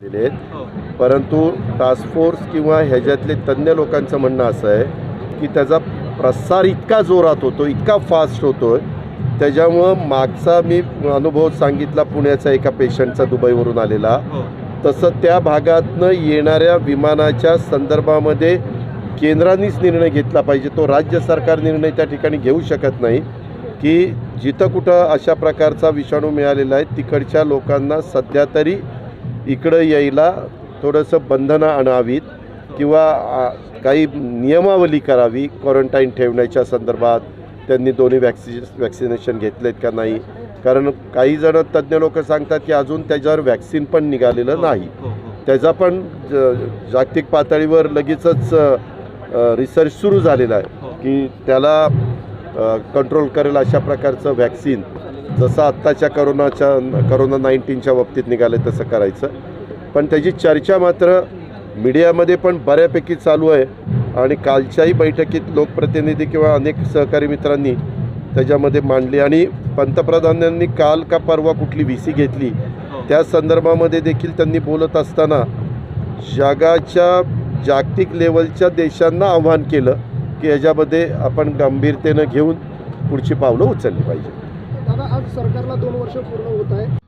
दिले आहेत परंतु टास्क फोर्स किंवा ह्याच्यातले तज्ज्ञ लोकांचं म्हणणं असं आहे की त्याचा प्रसार इतका जोरात होतो इतका फास्ट होतो आहे त्याच्यामुळं मागचा मी अनुभव सांगितला पुण्याचा एका पेशंटचा दुबईवरून आलेला. हो. तसं त्या भागातनं येणाऱ्या विमानाच्या संदर्भामध्ये केंद्रानेच निर्णय घेतला पाहिजे. तो राज्य सरकार निर्णय त्या ठिकाणी घेऊ शकत नाही की जिथं कुठं अशा प्रकारचा विषाणू मिळालेला आहे तिकडच्या लोकांना सध्या तरी इकडं यायला थोडंसं बंधनं आणावीत किंवा काही नियमावली करावी क्वारंटाईन ठेवण्याच्या संदर्भात त्यांनी दोन्ही वॅक्सि वॅक्सिनेशन घेतलेत का नाही कारण काही जण तज्ज्ञ लोक सांगतात की अजून त्याच्यावर वॅक्सिन पण निघालेलं नाही हो, हो. त्याचा पण ज- जागतिक पातळीवर लगेचच रिसर्च सुरू झालेला आहे हो. की त्याला कंट्रोल करेल अशा प्रकारचं व्हॅक्सिन जसं आत्ताच्या करोनाच्या करोना नाईन्टीनच्या बाबतीत निघालं तसं करायचं. पण त्याची चर्चा मात्र मीडियामध्ये पण बऱ्यापैकी चालू आहे. आणि कालच्याही बैठकीत लोकप्रतिनिधी किंवा अनेक सहकारी मित्रांनी त्याच्यामध्ये मांडली. आणि पंतप्रधानांनी काल का परवा कुठली व्ही सी घेतली हो. त्या संदर्भामध्ये देखील त्यांनी बोलत असताना जगाच्या जागतिक लेवलच्या देशांना आव्हान केलं की ह्याच्यामध्ये आपण गंभीरतेनं घेऊन पुढची पावलं उचलली पाहिजे दादा आज सरकारला दोन वर्ष पूर्ण होत आहे.